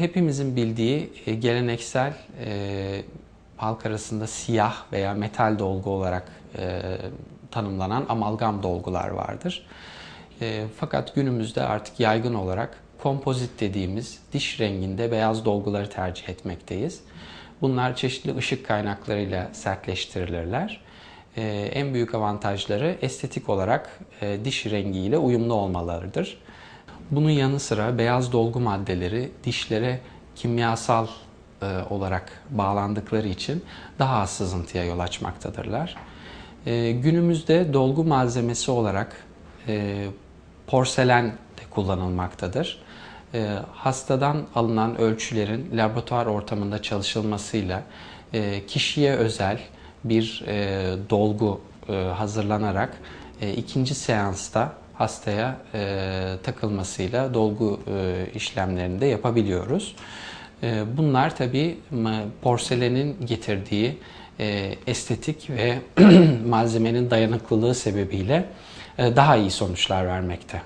hepimizin bildiği e, geleneksel e, halk arasında siyah veya metal dolgu olarak e, tanımlanan amalgam dolgular vardır. E, fakat günümüzde artık yaygın olarak kompozit dediğimiz diş renginde beyaz dolguları tercih etmekteyiz. Bunlar çeşitli ışık kaynaklarıyla sertleştirilirler. E, en büyük avantajları estetik olarak e, diş rengiyle uyumlu olmalarıdır. Bunun yanı sıra beyaz dolgu maddeleri dişlere kimyasal e, olarak bağlandıkları için daha az sızıntıya yol açmaktadırlar. E, günümüzde dolgu malzemesi olarak e, porselen de kullanılmaktadır. E, hastadan alınan ölçülerin laboratuvar ortamında çalışılmasıyla e, kişiye özel bir e, dolgu e, hazırlanarak e, ikinci seansta hastaya e, takılmasıyla dolgu e, işlemlerini de yapabiliyoruz. E, bunlar tabii porselenin getirdiği e, estetik ve malzemenin dayanıklılığı sebebiyle e, daha iyi sonuçlar vermekte.